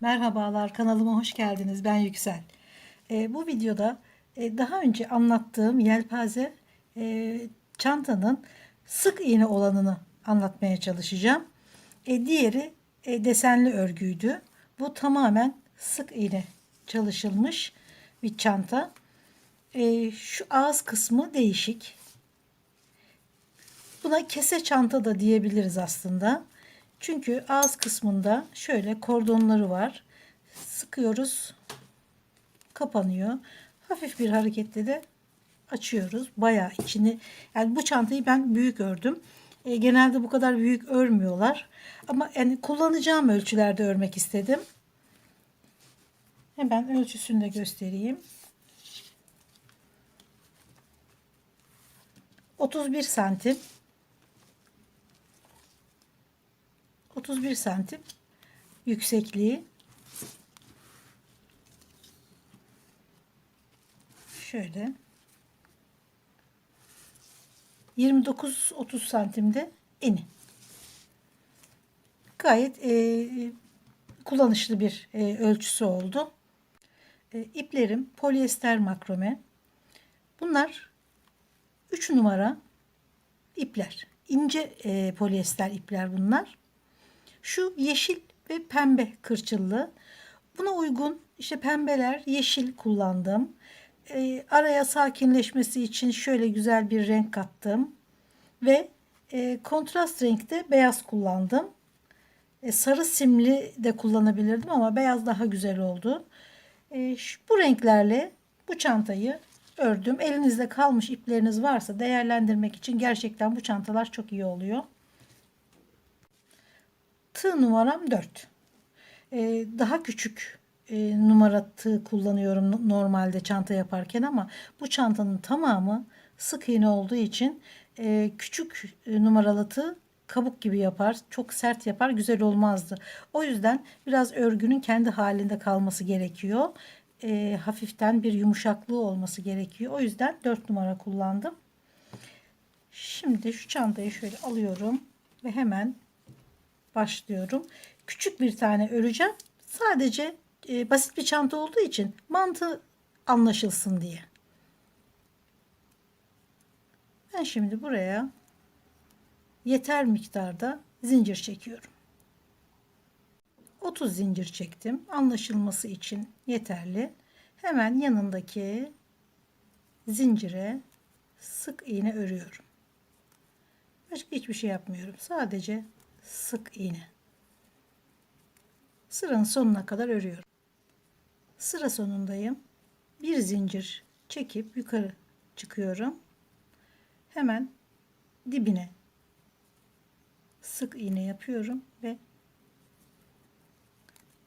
Merhabalar kanalıma hoş geldiniz. Ben Yüksel. Ee, bu videoda e, daha önce anlattığım yelpaze e, çantanın sık iğne olanını anlatmaya çalışacağım. E, diğeri e, desenli örgüydü. Bu tamamen sık iğne çalışılmış bir çanta. E, şu ağız kısmı değişik. Buna kese çanta da diyebiliriz aslında. Çünkü ağız kısmında şöyle kordonları var. Sıkıyoruz. Kapanıyor. Hafif bir hareketle de açıyoruz. Bayağı içini yani bu çantayı ben büyük ördüm. E, genelde bu kadar büyük örmüyorlar. Ama yani kullanacağım ölçülerde örmek istedim. Hemen ölçüsünü de göstereyim. 31 santim 31 santim yüksekliği. Şöyle. 29-30 santimde eni. Gayet e, kullanışlı bir e, ölçüsü oldu. E, iplerim polyester makrome. Bunlar 3 numara ipler. İnce e, polyester ipler bunlar. Şu yeşil ve pembe kırçıllı. Buna uygun işte pembeler, yeşil kullandım. E, araya sakinleşmesi için şöyle güzel bir renk kattım. Ve e, kontrast renkte beyaz kullandım. E, sarı simli de kullanabilirdim ama beyaz daha güzel oldu. E, şu, bu renklerle bu çantayı ördüm. Elinizde kalmış ipleriniz varsa değerlendirmek için gerçekten bu çantalar çok iyi oluyor. Tığ numaram 4. Ee, daha küçük e, numara tığ kullanıyorum normalde çanta yaparken ama bu çantanın tamamı sık iğne olduğu için e, küçük e, numaralı tığ kabuk gibi yapar. Çok sert yapar. Güzel olmazdı. O yüzden biraz örgünün kendi halinde kalması gerekiyor. E, hafiften bir yumuşaklığı olması gerekiyor. O yüzden 4 numara kullandım. Şimdi şu çantayı şöyle alıyorum ve hemen başlıyorum. Küçük bir tane öreceğim. Sadece e, basit bir çanta olduğu için mantığı anlaşılsın diye. Ben şimdi buraya yeter miktarda zincir çekiyorum. 30 zincir çektim. Anlaşılması için yeterli. Hemen yanındaki zincire sık iğne örüyorum. Başka hiçbir şey yapmıyorum. Sadece sık iğne. Sıranın sonuna kadar örüyorum. Sıra sonundayım. Bir zincir çekip yukarı çıkıyorum. Hemen dibine sık iğne yapıyorum ve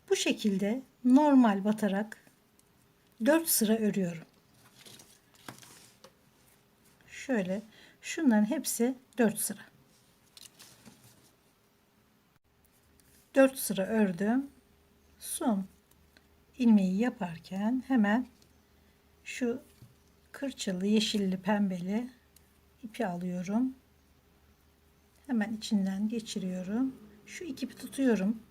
bu şekilde normal batarak 4 sıra örüyorum. Şöyle şunların hepsi 4 sıra. 4 sıra ördüm. Son ilmeği yaparken hemen şu kırçılı, yeşilli, pembeli ipi alıyorum. Hemen içinden geçiriyorum. Şu iki ipi tutuyorum.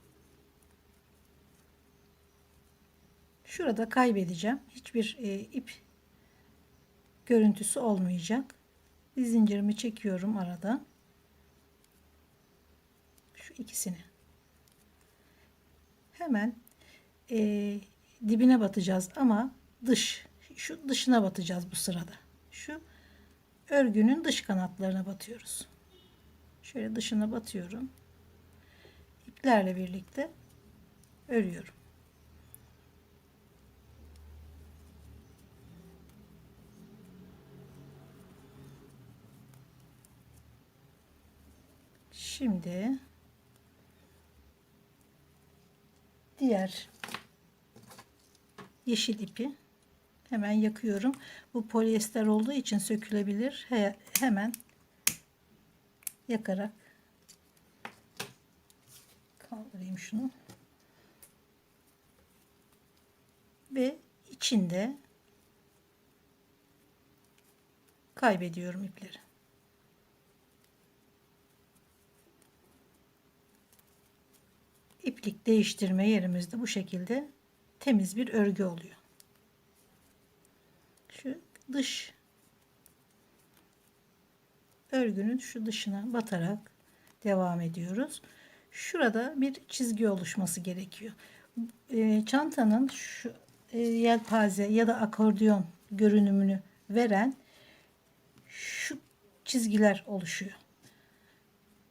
Şurada kaybedeceğim. Hiçbir e, ip görüntüsü olmayacak. Bir zincirimi çekiyorum arada. Şu ikisini hemen e, dibine batacağız ama dış şu dışına batacağız bu sırada. Şu örgünün dış kanatlarına batıyoruz. Şöyle dışına batıyorum. İplerle birlikte örüyorum. Şimdi diğer yeşil ipi hemen yakıyorum. Bu polyester olduğu için sökülebilir. He, hemen yakarak kaldırayım şunu. Ve içinde kaybediyorum ipleri. İplik değiştirme yerimizde bu şekilde temiz bir örgü oluyor. Şu dış örgünün şu dışına batarak devam ediyoruz. Şurada bir çizgi oluşması gerekiyor. E, çantanın şu e, yelpaze ya da akordeon görünümünü veren şu çizgiler oluşuyor.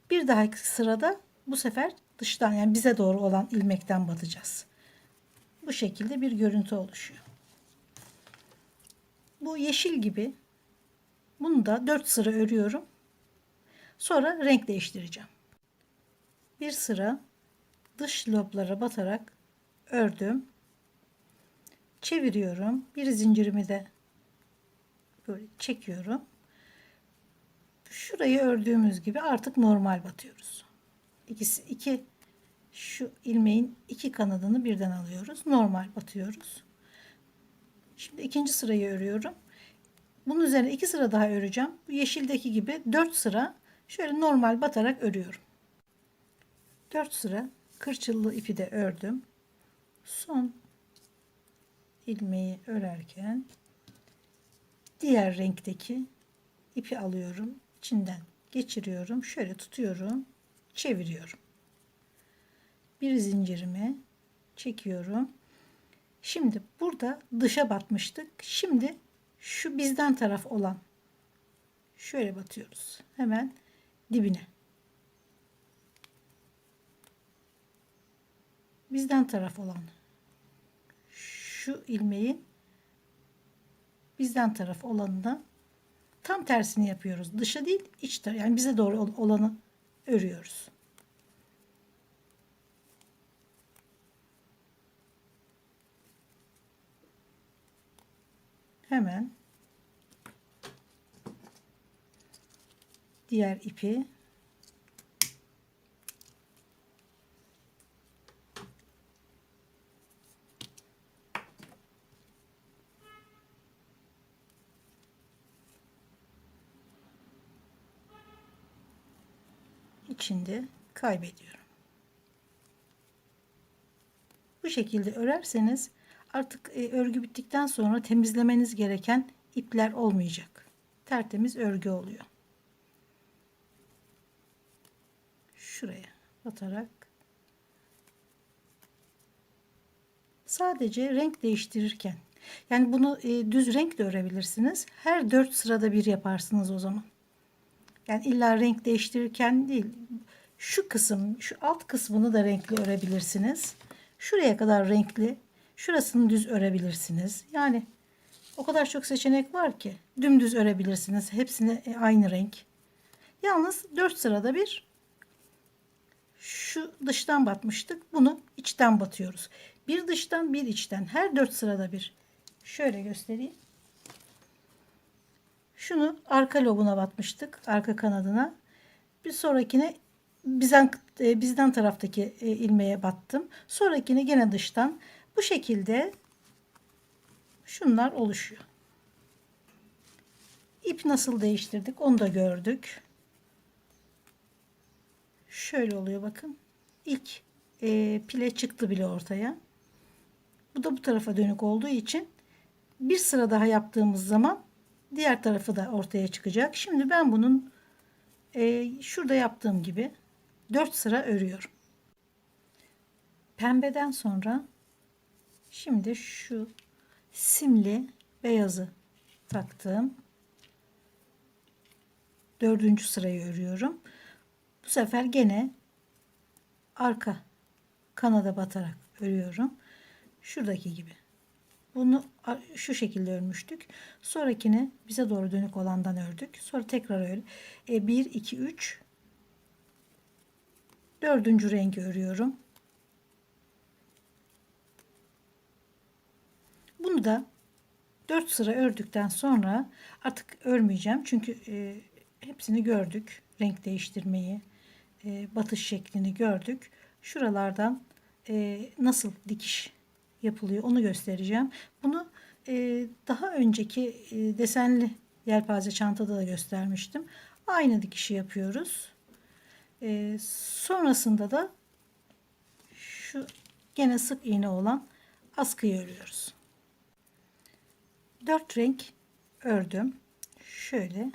Bir dahaki sırada bu sefer dıştan yani bize doğru olan ilmekten batacağız. Bu şekilde bir görüntü oluşuyor. Bu yeşil gibi. Bunu da 4 sıra örüyorum. Sonra renk değiştireceğim. Bir sıra dış loblara batarak ördüm. Çeviriyorum. Bir zincirimi de böyle çekiyorum. Şurayı ördüğümüz gibi artık normal batıyoruz. İkisi iki şu ilmeğin iki kanadını birden alıyoruz. Normal batıyoruz. Şimdi ikinci sırayı örüyorum. Bunun üzerine iki sıra daha öreceğim. Bu yeşildeki gibi dört sıra şöyle normal batarak örüyorum. Dört sıra kırçıllı ipi de ördüm. Son ilmeği örerken diğer renkteki ipi alıyorum. içinden geçiriyorum. Şöyle tutuyorum. Çeviriyorum. Bir zincirimi çekiyorum. Şimdi burada dışa batmıştık. Şimdi şu bizden taraf olan şöyle batıyoruz. Hemen dibine. Bizden taraf olan şu ilmeğin bizden taraf olanından tam tersini yapıyoruz. Dışa değil iç taraf yani bize doğru olanı örüyoruz. Hemen diğer ipi içinde kaybediyorum. Bu şekilde örerseniz artık e, örgü bittikten sonra temizlemeniz gereken ipler olmayacak. Tertemiz örgü oluyor. Şuraya batarak sadece renk değiştirirken yani bunu e, düz renk de örebilirsiniz. Her dört sırada bir yaparsınız o zaman. Yani illa renk değiştirirken değil. Şu kısım, şu alt kısmını da renkli örebilirsiniz. Şuraya kadar renkli. Şurasını düz örebilirsiniz. Yani o kadar çok seçenek var ki. Dümdüz örebilirsiniz. Hepsini e, aynı renk. Yalnız 4 sırada bir şu dıştan batmıştık. Bunu içten batıyoruz. Bir dıştan bir içten. Her 4 sırada bir. Şöyle göstereyim. Şunu arka lobuna batmıştık. Arka kanadına. Bir sonrakine bizden, e, bizden taraftaki e, ilmeğe battım. Sonrakini gene dıştan. Bu şekilde şunlar oluşuyor. İp nasıl değiştirdik onu da gördük. Şöyle oluyor bakın. İlk e, pile çıktı bile ortaya. Bu da bu tarafa dönük olduğu için bir sıra daha yaptığımız zaman diğer tarafı da ortaya çıkacak. Şimdi ben bunun e, şurada yaptığım gibi 4 sıra örüyorum. Pembeden sonra şimdi şu simli beyazı taktım. Dördüncü sırayı örüyorum. Bu sefer gene arka kanada batarak örüyorum. Şuradaki gibi. Bunu şu şekilde örmüştük. Sonrakini bize doğru dönük olandan ördük. Sonra tekrar öyle. E, 1, 2, 3 dördüncü rengi örüyorum. Bunu da 4 sıra ördükten sonra artık örmeyeceğim. Çünkü e, hepsini gördük. Renk değiştirmeyi, e, batış şeklini gördük. Şuralardan e, nasıl dikiş yapılıyor onu göstereceğim. Bunu e, daha önceki e, desenli yelpaze çantada da göstermiştim. Aynı dikişi yapıyoruz. E, sonrasında da şu gene sık iğne olan askıyı örüyoruz. Dört renk ördüm. Şöyle.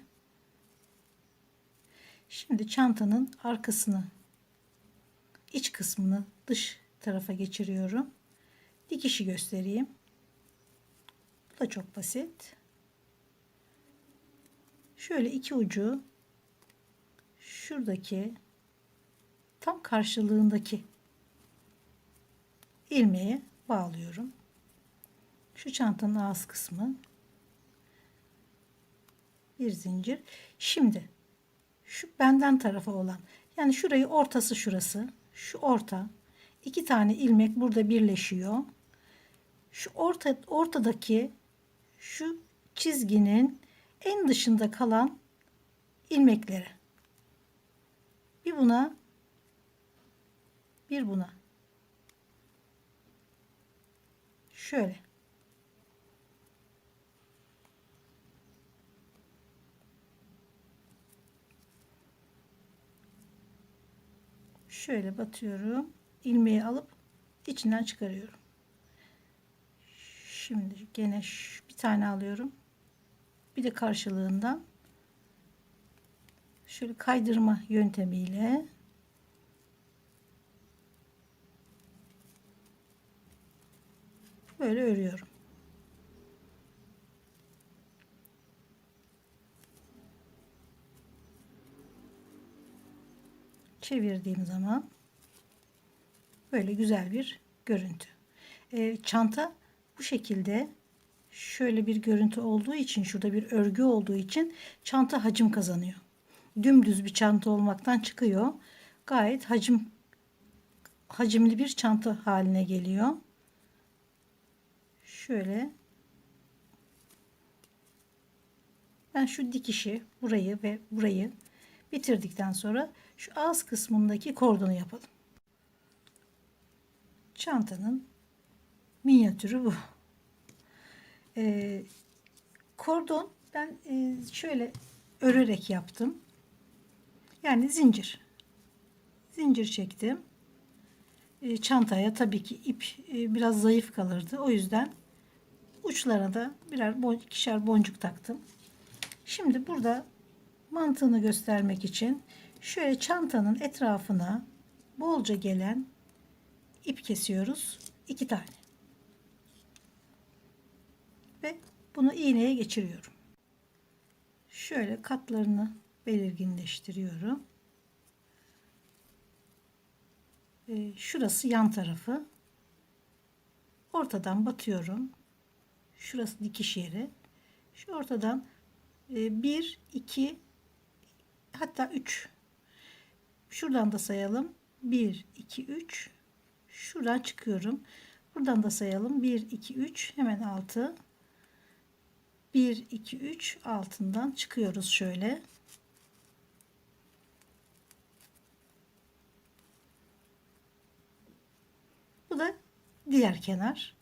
Şimdi çantanın arkasını iç kısmını dış tarafa geçiriyorum. Dikişi göstereyim. Bu da çok basit. Şöyle iki ucu şuradaki tam karşılığındaki ilmeğe bağlıyorum. Şu çantanın ağız kısmı. Bir zincir. Şimdi şu benden tarafa olan. Yani şurayı ortası şurası. Şu orta. İki tane ilmek burada birleşiyor. Şu orta ortadaki şu çizginin en dışında kalan ilmeklere bir buna bir buna. Şöyle şöyle batıyorum. İlmeği alıp içinden çıkarıyorum. Şimdi gene bir tane alıyorum. Bir de karşılığından şöyle kaydırma yöntemiyle böyle örüyorum. Çevirdiğim zaman böyle güzel bir görüntü. E, çanta bu şekilde şöyle bir görüntü olduğu için şurada bir örgü olduğu için çanta hacim kazanıyor. Dümdüz bir çanta olmaktan çıkıyor. Gayet hacim hacimli bir çanta haline geliyor. Şöyle ben şu dikişi burayı ve burayı bitirdikten sonra şu ağız kısmındaki kordonu yapalım. Çantanın minyatürü bu. Ee, kordon ben e, şöyle örerek yaptım. Yani zincir. Zincir çektim. E, çantaya tabii ki ip e, biraz zayıf kalırdı. O yüzden uçlarına da birer bon ikişer boncuk taktım. Şimdi burada mantığını göstermek için şöyle çantanın etrafına bolca gelen ip kesiyoruz. iki tane. Ve bunu iğneye geçiriyorum. Şöyle katlarını belirginleştiriyorum. Ee, şurası yan tarafı. Ortadan batıyorum. Şurası dikiş yeri. Şu ortadan 1, 2 hatta 3 şuradan da sayalım. 1, 2, 3 şuradan çıkıyorum. Buradan da sayalım. 1, 2, 3 hemen altı. 1, 2, 3 altından çıkıyoruz şöyle. Bu da diğer kenar.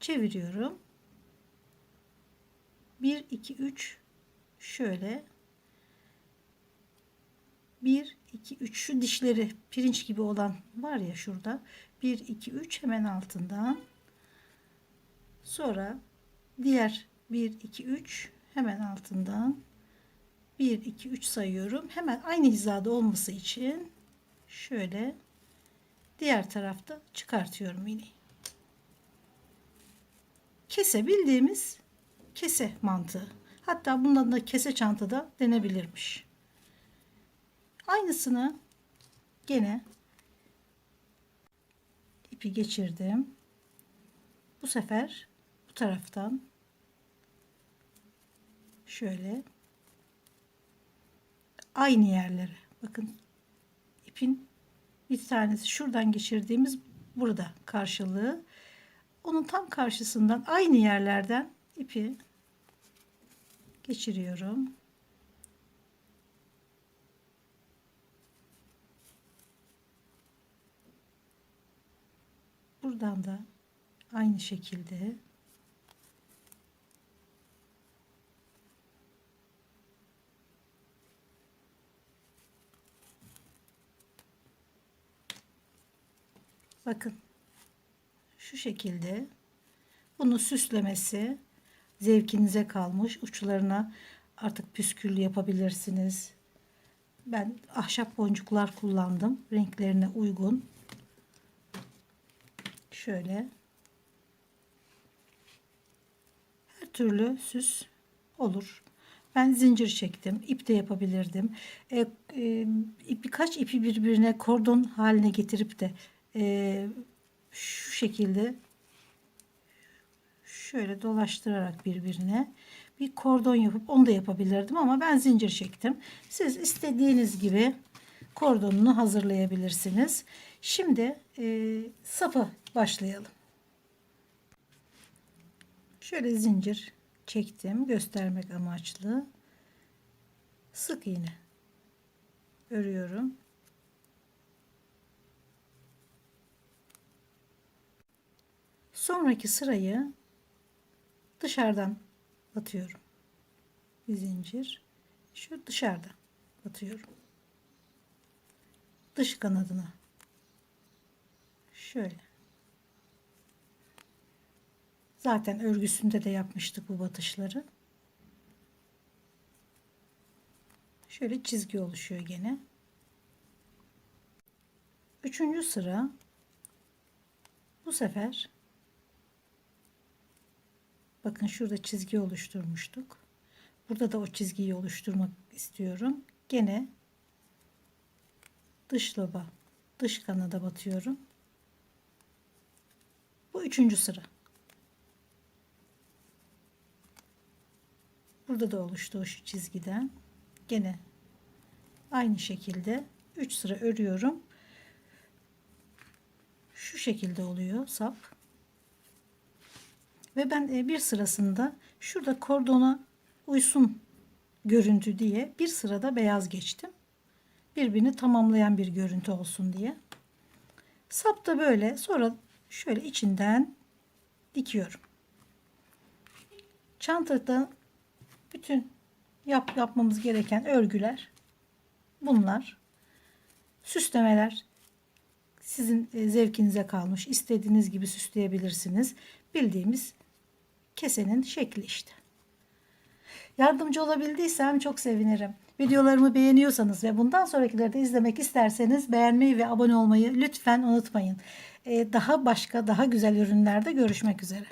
Çeviriyorum. 1, 2, 3 şöyle. 1, 2, 3 şu dişleri pirinç gibi olan var ya şurada. 1, 2, 3 hemen altından. Sonra diğer 1, 2, 3 hemen altından. 1, 2, 3 sayıyorum. Hemen aynı hizada olması için şöyle diğer tarafta çıkartıyorum iğneyi. Kese bildiğimiz kese mantığı. Hatta bundan da kese çantada denebilirmiş. Aynısını gene ipi geçirdim. Bu sefer bu taraftan şöyle aynı yerlere bakın ipin bir tanesi şuradan geçirdiğimiz burada karşılığı onun tam karşısından aynı yerlerden ipi geçiriyorum. Buradan da aynı şekilde Bakın. Şu şekilde. Bunu süslemesi zevkinize kalmış. Uçlarına artık püsküllü yapabilirsiniz. Ben ahşap boncuklar kullandım. Renklerine uygun. Şöyle. Her türlü süs olur. Ben zincir çektim. İp de yapabilirdim. E, e, birkaç ipi birbirine kordon haline getirip de e, şu şekilde şöyle dolaştırarak birbirine bir kordon yapıp onu da yapabilirdim ama ben zincir çektim. Siz istediğiniz gibi kordonunu hazırlayabilirsiniz. Şimdi e, sapa başlayalım. Şöyle zincir çektim göstermek amaçlı. Sık iğne örüyorum. Sonraki sırayı dışarıdan batıyorum. Bir zincir. Şu dışarıdan batıyorum. Dış kanadına. Şöyle. Zaten örgüsünde de yapmıştık bu batışları. Şöyle çizgi oluşuyor gene. Üçüncü sıra bu sefer bakın şurada çizgi oluşturmuştuk. Burada da o çizgiyi oluşturmak istiyorum. Gene dış loba, dış kanada batıyorum. Bu üçüncü sıra. Burada da oluştu şu çizgiden. Gene aynı şekilde 3 sıra örüyorum. Şu şekilde oluyor sap. Ve ben e, bir sırasında şurada kordona uysun görüntü diye bir sırada beyaz geçtim. Birbirini tamamlayan bir görüntü olsun diye. Sap da böyle sonra şöyle içinden dikiyorum. Çantada bütün yap, yapmamız gereken örgüler bunlar. Süslemeler sizin e, zevkinize kalmış. İstediğiniz gibi süsleyebilirsiniz. Bildiğimiz kesenin şekli işte. Yardımcı olabildiysem çok sevinirim. Videolarımı beğeniyorsanız ve bundan sonrakileri de izlemek isterseniz beğenmeyi ve abone olmayı lütfen unutmayın. Ee, daha başka, daha güzel ürünlerde görüşmek üzere.